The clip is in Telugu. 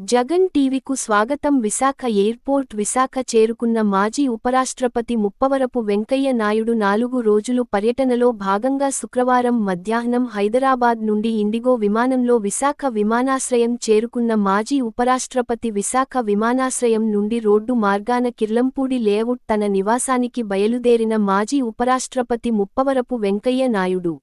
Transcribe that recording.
జగన్ టీవీకు స్వాగతం విశాఖ ఎయిర్పోర్ట్ విశాఖ చేరుకున్న మాజీ ఉపరాష్ట్రపతి ముప్పవరపు వెంకయ్య నాయుడు నాలుగు రోజులు పర్యటనలో భాగంగా శుక్రవారం మధ్యాహ్నం హైదరాబాద్ నుండి ఇండిగో విమానంలో విశాఖ విమానాశ్రయం చేరుకున్న మాజీ ఉపరాష్ట్రపతి విశాఖ విమానాశ్రయం నుండి రోడ్డు మార్గాన కిర్లంపూడి లేఅవుట్ తన నివాసానికి బయలుదేరిన మాజీ ఉపరాష్ట్రపతి ముప్పవరపు వెంకయ్య నాయుడు.